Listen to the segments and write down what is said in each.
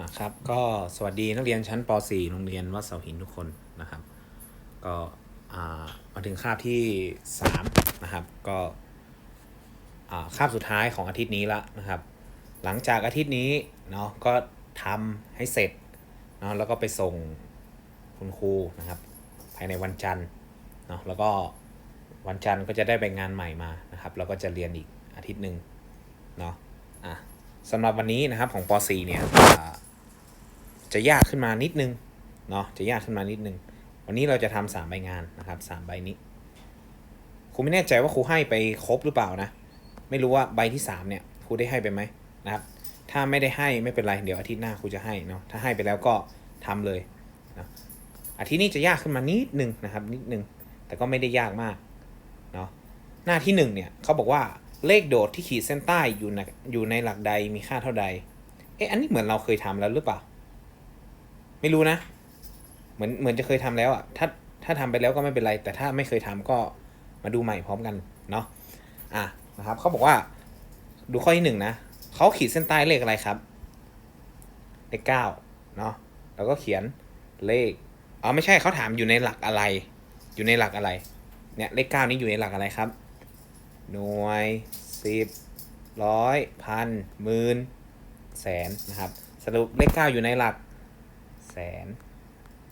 อะครับก็สวัสดีนักเรียนชั้นป .4 โรงเรียนวัดเสาหินทุกคนนะครับ ก็อ่ามาถึงคาบที่ 3 นะครับ ก็อ่าคาบสุดท้ายของอาทิตย์นี้ละนะครับ หลังจากอาทิตย์นี้เนาะก็ทำให้เสร็จเนาะแล้วก็ไปส่งคุณครูนะครับ ภายในวันจันทร์เนาะแล้วก็วันจันทร์ก็จะได้ใบงานใหม่มานะครับ แล้วก็จะเรียนอีกอาทิตย์หนึ่งเนาะอะสำหรับวันนี้นะครับของป .4 เนี่ยอ่า จะยากขึ้นมานิดนึงเนาะจะยากขึ้นมานิดนึง วันนี้เราจะทำสามใบงานนะครับสามใบนี้ครูไม่แน่ใจว่าครูให้ไปครบหรือเปล่านะ ไม่รู้ว่าใบที่สามเนี่ยครูได้ให้ไปไหมนะครับ ถ้าไม่ได้ให้ไม่เป็นไร เดี๋ยวอาทิตย์หน้าครูจะให้เนาะถ้าให้ไปแล้วก็ทำเลยนะอาทิตย์นี้จะยากขึ้นมานิดนึงนะครับ นิดนึง แต่ก็ไม่ได้ยากมากเนาะหน้าที่หนึ่งเนี่ยเขาบอกว่าเลขโดดที่ขีดเส้นใต้อยู่ในอยู่ในหลักใดมีค่าเท่าใดเอ๊ะอันนี้เหมือนเราเคยทำแล้วหรือเปล่า ไม่รู้นะ เหมือนเหมือนจะเคยทำแล้วอะ่ะ ถ้าถ้าทำไปแล้วก็ไม่เป็นไร แต่ถ้าไม่เคยทำก็มาดูใหม่พร้อมกันเนาะอะนะครับเขาบอกว่า ดูข้อที่หนึ่งนะเขาขีดเส้นใต้เลขอะไรครับ เลขเก้าเนาะแล้วก็เขียนเลขอ๋อไม่ใช่เขาถามอยู่ในหลักอะไร อยู่ในหลักอะไร เนี่ยเลขเก้านี้อยู่ในหลักอะไรครับ หน่วยสิบร้อยพันหมื่นแสนนะครับ สรุปเลขเก้าอยู่ในหลัก แสน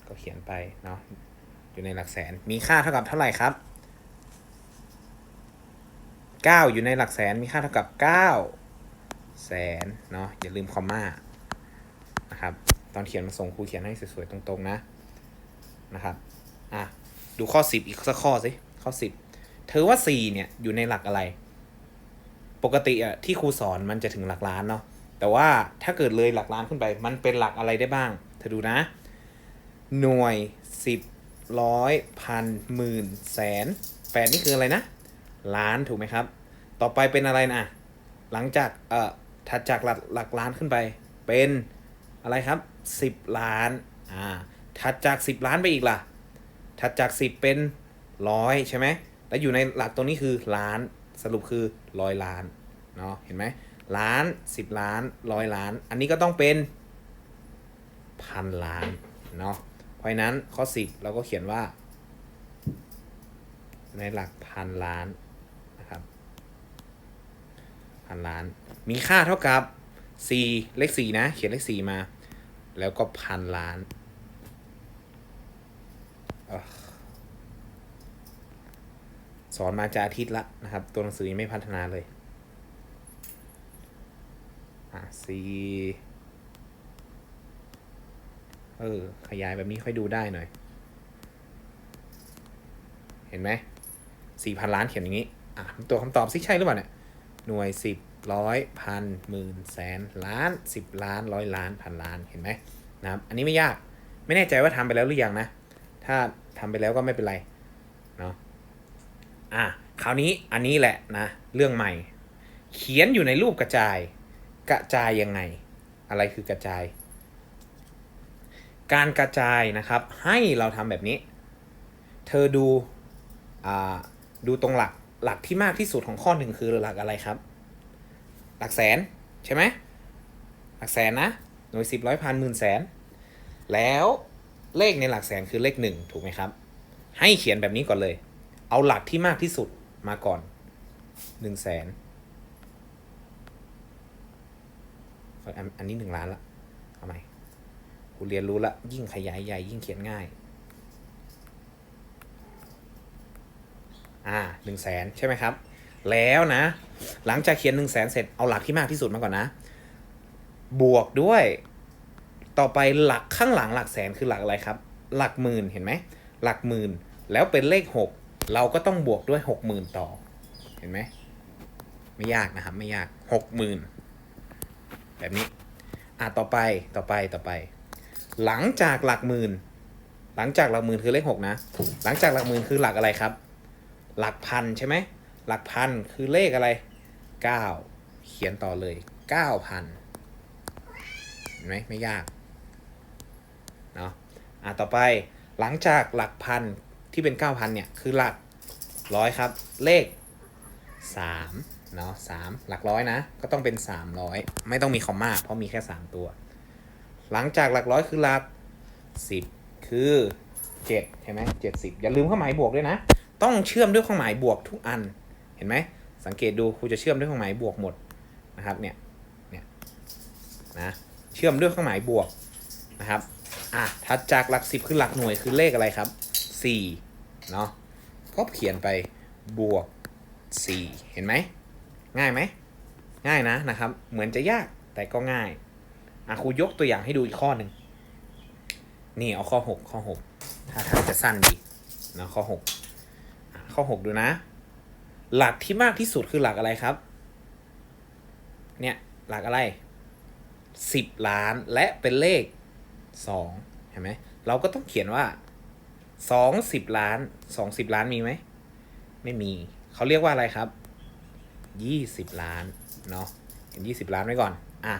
ก็เขียนไปเนาะอยู่ในหลักแสน มีค่าเท่ากับเท่าไหร่ครับ 9 อยู่ในหลักแสนมีค่าเท่ากับ 9 แสนเนาะอย่าลืมคอมมานะครับตอนเขียนมาส่งครูเขียนให้สวยๆตรงๆนะนะครับอะดูข้อ 10 อีกสักข้อสิข้อ 10 เธอว่า 4 เนี่ยอยู่ในหลักอะไร ปกติอะที่ครูสอนมันจะถึงหลักล้านเนาะ แต่ว่าถ้าเกิดเลยหลักล้านขึ้นไป มันเป็นหลักอะไรได้บ้าง เธอดูนะ หน่วยสิบร้อยพันหมื่นแสนแปดนี่คืออะไรนะ ล้านถูกไหมครับ ต่อไปเป็นอะไรนะ หลังจากเอ่อถัดจากหลักหลักล้านขึ้นไป เป็นอะไรครับสิบล้าน อ่า ถัดจากสิบล้านไปอีกล่ะ ถัดจากสิบเป็นร้อยใช่ไหม แล้วอยู่ในหลักตัวนี้คือล้าน สรุปคือร้อยล้าน เนาะ เห็นไหม ล้านสิบล้านร้อยล้าน อันนี้ก็ต้องเป็นพันล้านเนาะเพราะนั้นข้อสิบเราก็เขียนว่า ในหลักพันล้านนะครับพันล้าน มีค่าเท่ากับ 4 เลข 4 นะ เขียนเลข 4 มา แล้วก็พันล้านออสอนมาจะอาทิตย์ละนะครับ ตัวหนังสือยังไม่พัฒนาเลย อะสี่เออ ขยายแบบนี้ค่อยดูได้หน่อย เห็นไหมสี่พันล้านเขียนอย่างนี้ อะตัวคำตอบซิใช่หรือเปล่าเนี่ย หน่วยสิบร้อยพันหมื่นแสนล้านสิบล้านร้อยล้านพันล้านเห็นไหมนะครับ อันนี้ไม่ยาก ไม่แน่ใจว่าทำไปแล้วหรือยังนะ ถ้าทำไปแล้วก็ไม่เป็นไร เนาะอะคราวนี้อันนี้แหละนะ เรื่องใหม่ เขียนอยู่ในรูปกระจาย กระจายยังไง อะไรคือกระจาย การกระจายนะครับ ให้เราทำแบบนี้ เธอดูอดูตรงหลักหลักที่มากที่สุดของข้อหนึ่งคือหลักอะไรครับ หลักแสนใช่ไหมหลักแสนนะหน่วยสิบร้อยพันหมื่นแสน แล้วเลขในหลักแสนคือเลขหนึ่งถูกไหมครับ ให้เขียนแบบนี้ก่อนเลย เอาหลักที่มากที่สุดมาก่อนหนึ่งแสน อันนี้หนึ่งล้านละเอาใหม่กูเรียนรู้ละ ยิ่งขยายใหญ่ยิ่งเขียนง่าย อ่าหนึ่งแสนใช่ไหมครับ แล้วนะ หลังจากเขียนหนึ่งแสนเสร็จเอาหลักที่มากที่สุดมาก่อนนะ บวกด้วย ต่อไปหลักข้างหลังหลักแสนคือหลักอะไรครับ หลักหมื่นเห็นไหม หลักหมื่น แล้วเป็นเลขหกเราก็ต้องบวกด้วยหกหมื่นต่อ เห็นไหม ไม่ยากนะครับ ไม่ยากหกหมื่น แบบนี้ อะต่อไปต่อไปต่อไป หลังจากหลักหมื่น หลังจากหลักหมื่นคือเลขหกนะ หลังจากหลักหมื่นคือหลักอะไรครับ หลักพันใช่ไหมหลักพันคือเลขอะไรเก้าเขียนต่อเลยเก้าพันเห็นไหมไม่ยากเนาะอะต่อไปหลังจากหลักพันที่เป็นเก้าพันเนี่ยคือหลักร้อยครับ เลขสาม เนาะสามหลักร้อยนะ ก็ต้องเป็นสามร้อยไม่ต้องมีคอมมาเพราะมีแค่สามตัว หลังจากหลักร้อยคือหลักสิบคือเจ็ดเห็นไหมเจ็ดสิบอย่าลืมเครื่องหมายบวกด้วยนะ ต้องเชื่อมด้วยเครื่องหมายบวกทุกอันเห็นไหมสังเกตดูครูจะเชื่อมด้วยเครื่องหมายบวกหมดนะครับเนี่ยเนี่ยนะเชื่อมด้วยเครื่องหมายบวกนะครับอะถัดจากหลักสิบคือหลักหน่วยคือเลขอะไรครับสี่เนาะก็เขียนไปบวกสี่เห็นไหม ง่ายไหม ง่ายนะนะครับ เหมือนจะยากแต่ก็ง่ายอะครูยกตัวอย่างให้ดูอีกข้อหนึ่งนี่เอาข้อหกข้อหกถ้าทางจะสั้นดีนะข้อหกข้อหกดูนะ หลักที่มากที่สุดคือหลักอะไรครับ เนี่ย หลักอะไรสิบล้านและเป็นเลขสองเห็นไหม เราก็ต้องเขียนว่าสองสิบล้านสองสิบล้านมีไหม ไม่มี เขาเรียกว่าอะไรครับ ยี่สิบล้านเนาะเห็นยี่สิบล้านไว้ก่อน อะ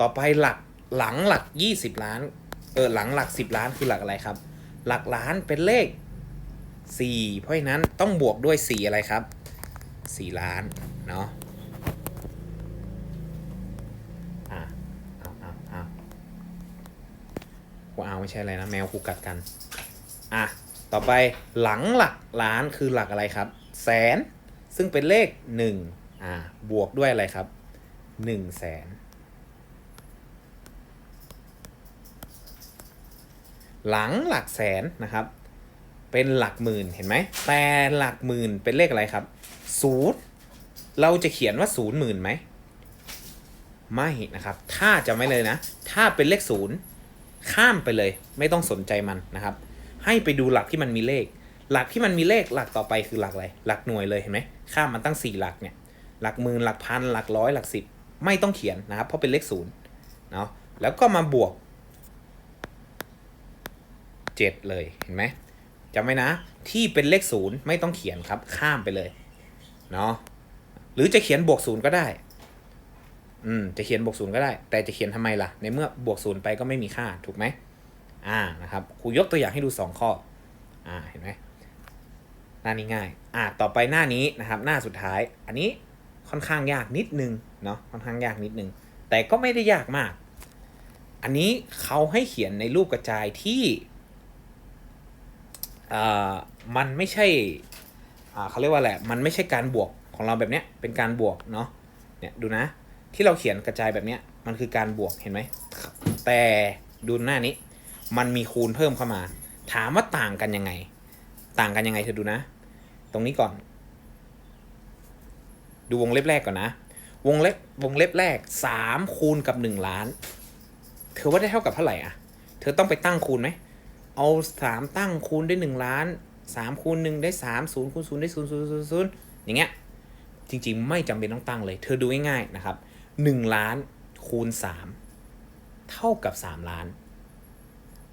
ต่อไปหลักหลังหลักยี่สิบล้าน เออหลังหลักสิบล้านคือหลักอะไรครับ หลักล้านเป็นเลขสี่เพราะฉะนั้นต้องบวกด้วยสี่อะไรครับสี่ล้านเนาะอะเอาเอาเอากูเอาไม่ใช่อะไรนะแมวกูกัดกัน อะ ต่อไปหลังหลักล้านคือหลักอะไรครับ แสน ซึ่งเป็นเลขหนึ่ง อ่าบวกด้วยอะไรครับหนึ่งแสนหลังหลักแสนนะครับ เป็นหลักหมื่นเห็นไหมแต่หลักหมื่นเป็นเลขอะไรครับศูนย์เราจะเขียนว่าศูนย์หมื่นไหมไม่นะครับ ถ้าจะไม่เลยนะ ถ้าเป็นเลขศูนย์ข้ามไปเลย ไม่ต้องสนใจมันนะครับ ให้ไปดูหลักที่มันมีเลข หลักที่มันมีเลขหลักต่อไปคือหลักอะไร หลักหน่วยเลยเห็นไหมข้ามมันตั้งสี่หลักเนี่ย หลักหมื่นหลักพันหลักร้อยหลักสิบไม่ต้องเขียนนะครับ เพราะเป็นเลขศูนย์เนาะแล้วก็มาบวกเจ็ดเลยเห็นไหมจำไว้นะ ที่เป็นเลขศูนย์ไม่ต้องเขียนครับข้ามไปเลยเนาะหรือจะเขียนบวกศูนย์ก็ได้ อืม จะเขียนบวกศูนย์ก็ได้ แต่จะเขียนทำไมล่ะ ในเมื่อบวกศูนย์ไปก็ไม่มีค่าถูกไหมอ่านะครับครูยกตัวอย่างให้ดูสองข้อ อ่าเห็นไหมหน้านี้ง่าย อ่าต่อไปหน้านี้นะครับ หน้าสุดท้าย อันนี้ ค่อนข้างยากนิดนึงเนาะค่อนข้างยากนิดนึง แต่ก็ไม่ได้ยากมาก อันนี้เขาให้เขียนในรูปกระจายที่อ่ามันไม่ใช่อ่าเขาเรียกว่าแหละไรมันไม่ใช่การบวกของเราแบบเนี้ยเป็นการบวกเนาะเนี่ยดูนะที่เราเขียนกระจายแบบเนี้ยมันคือการบวกเห็นไหมแต่ดูหน้านี้ มันมีคูณเพิ่มเข้ามา ถามว่าต่างกันยังไง ต่างกันยังไงเธอดูนะ ตรงนี้ก่อน ดูวงเล็บแรกก่อนนะ วงเล็บวงเล็บแรกสามคูณกับหนึ่งล้าน เธอว่าได้เท่ากับเท่าไหร่อะ เธอต้องไปตั้งคูณไหม เอาสามตั้งคูณได้หนึ่งล้านสามคูณหนึ่งได้สามศูนย์คูณศูนย์ได้ศูนย์ศูนย์ศูนย์ศูนย์อย่างเงี้ย จริงๆ ไม่จำเป็นต้องตั้งเลย เธอดูง่ายๆนะครับหนึ่งล้านคูณสามเท่ากับสามล้าน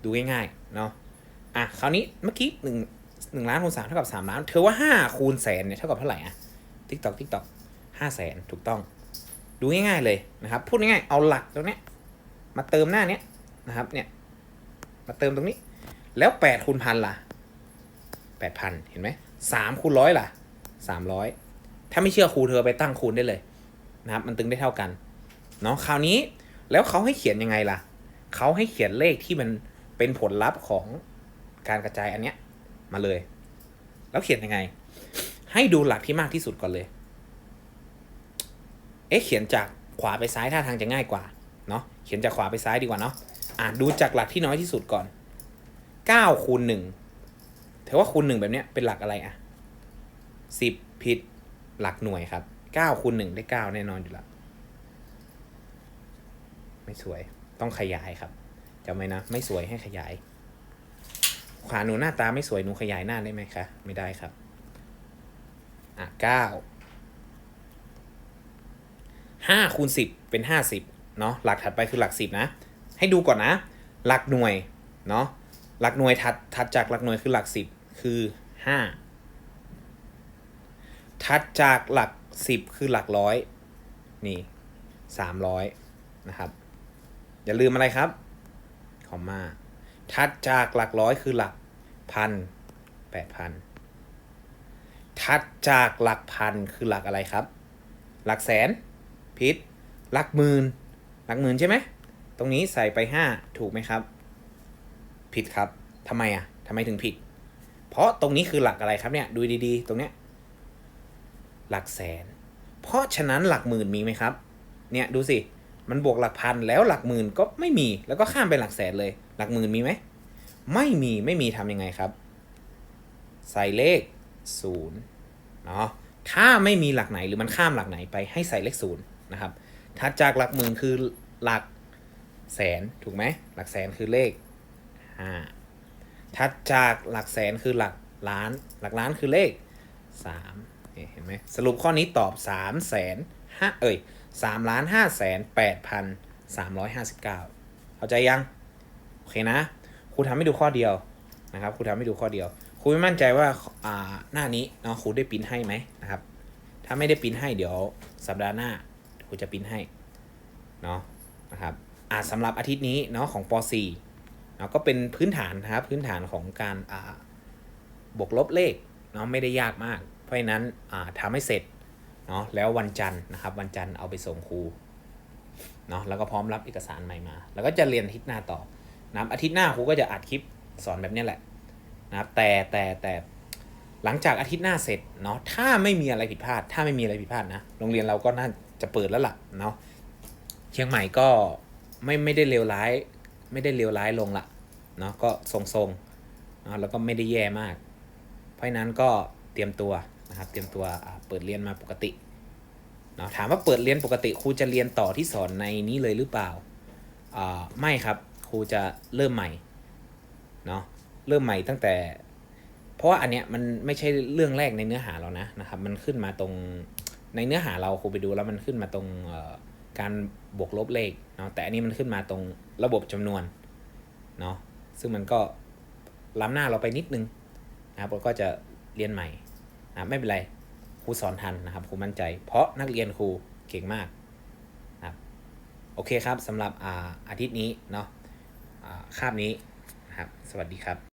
ดูง่ายๆเนาะ อะ คราวนี้เมื่อกี้หนึ่งหนึ่งล้านคูณสามเท่ากับสามล้าน เธอว่าห้าคูณแสนเนี่ยเท่ากับเท่าไหร่อะติ๊กตอกติ๊กตอก ห้าแสนถูกต้อง ดูง่ายๆเลยนะครับ พูดง่ายๆเอาหลักตรงนี้มาเติมหน้าเนี้ยนะครับเนี่ยมาเติมตรงนี้ แล้วแปดคูณพันล่ะแปดพันเห็นไหมสามคูณร้อยล่ะสามร้อยถ้าไม่เชื่อครูเธอไปตั้งคูณได้เลยนะครับ มันตึงได้เท่ากันเนาะคราวนี้แล้วเขาให้เขียนยังไงล่ะเขาให้เขียนเลขที่มันเป็นผลลัพธ์ของการกระจายอันเนี้ยมาเลย แล้วเขียนยังไง ให้ดูหลักที่มากที่สุดก่อนเลย เอ๊ะเขียนจากขวาไปซ้ายท่าทางจะง่ายกว่าเนาะเขียนจากขวาไปซ้ายดีกว่าเนาะอะดูจากหลักที่น้อยที่สุดก่อนเก้าคูณหนึ่งถือว่าคูณหนึ่งแบบเนี้ยเป็นหลักอะไรอะสิบผิดหลักหน่วยครับเก้าคูณหนึ่งได้เก้าแน่นอนอยู่แล้วไม่สวยต้องขยายครับจำไว้นะไม่สวยให้ขยาย ขวาหนูหน้าตาไม่สวยหนูขยายหน้าได้ไหมคะ ไม่ได้ครับ อะเก้า ห้าคูณสิบเป็นห้าสิบเนาะหลักถัดไปคือหลักสิบนะ ให้ดูก่อนนะ หลักหน่วยเนาะหลักหน่วยถัดถัดจากหลักหน่วยคือหลักสิบคือห้าถัดจากหลักสิบคือหลักร้อยนี่สามร้อยนะครับ อย่าลืมอะไรครับคอมมาถัดจากหลักร้อยคือหลักพันแปดพันถัดจากหลักพันคือหลักอะไรครับ หลักแสน พิษหลักหมื่นหลักหมื่นใช่ไหม ตรงนี้ใส่ไปห้าถูกไหมครับ ผิดครับทำไมอะทำไมถึงผิด เพราะตรงนี้คือหลักอะไรครับเนี่ย ดูดีๆ ตรงเนี้ย หลักแสน เพราะฉะนั้นหลักหมื่นมีไหมครับ เนี่ยดูสิ มันบวกหลักพันแล้วหลักหมื่นก็ไม่มี แล้วก็ข้ามไปหลักแสนเลย หลักหมื่นมีไหม ไม่มี ไม่มีทำยังไงครับ ใส่เลขศูนย์เนาะ ถ้าไม่มีหลักไหนหรือมันข้ามหลักไหนไปให้ใส่เลขศู นะครับ ถัดจากหลักหมื่นคือหลักแสนถูกไหมหลักแสนคือเลขห้าถัดจากหลักแสนคือหลักล้าน หลักล้านคือเลขสามเห็นไหมสรุปข้อนี้ตอบสามแสนห้าเอ้ยสามล้านห้าแสนแปดพันสามร้อยห้าสิบเก้าเข้าใจยัง โอเคนะครูทำให้ดูข้อเดียวนะครับครูทำให้ดูข้อเดียวครูไม่มั่นใจว่าอ่าหน้านี้เนาะครูได้ปิ้นให้ไหมนะครับ ถ้าไม่ได้ปิ้นให้เดี๋ยวสัปดาห์หน้า ครูจะปริ้นให้เนาะนะครับอ่าสำหรับอาทิตย์นี้เนาะของป .4 เนาะก็เป็นพื้นฐานนะครับพื้นฐานของการอ่าบวกลบเลขเนาะไม่ได้ยากมาก เพราะฉะนั้นอ่าทำให้เสร็จเนาะแล้ววันจันทร์นะครับวันจันทร์เอาไปส่งครูเนาะแล้วก็พร้อมรับเอกสารใหม่มา แล้วก็จะเรียนอาทิตย์หน้าต่อนะครับอาทิตย์หน้าครูก็จะอัดคลิปสอนแบบนี้แหละนะครับแต่แต่แต่หลังจากอาทิตย์หน้าเสร็จเนาะถ้าไม่มีอะไรผิดพลาด ถ้าไม่มีอะไรผิดพลาดนะโรงเรียนเราก็น่า จะเปิดแล้วล่ะเนาะเชียงใหม่ก็ไม่ไม่ได้เลวร้าย ไม่ได้เลวร้ายลงละเนาะก็ทรงๆเนาะแล้วก็ไม่ได้แย่มาก เพราะนั้นก็เตรียมตัวนะครับเตรียมตัวเปิดเรียนมาปกติเนาะถามว่าเปิดเรียนปกติครูจะเรียนต่อที่สอนในนี้เลยหรือเปล่าอ่าไม่ครับครูจะเริ่มใหม่เนาะเริ่มใหม่ตั้งแต่ เพราะว่าอันเนี้ยมันไม่ใช่เรื่องแรกในเนื้อหาเรานะนะครับ มันขึ้นมาตรง ในเนื้อหาเราครูไปดูแล้วมันขึ้นมาตรงการบวกลบเลขเนาะแต่อันนี้มันขึ้นมาตรงระบบจำนวนเนาะซึ่งมันก็ล้ำหน้าเราไปนิดนึงนะครับเราก็จะเรียนใหม่นะไม่เป็นไรครูสอนทันนะครับครูมั่นใจ เพราะนักเรียนครูเก่งมากนะครับโอเคครับสำหรับอาอาทิตย์นี้เนาะอ่าคาบนี้นะครับ สวัสดีครับ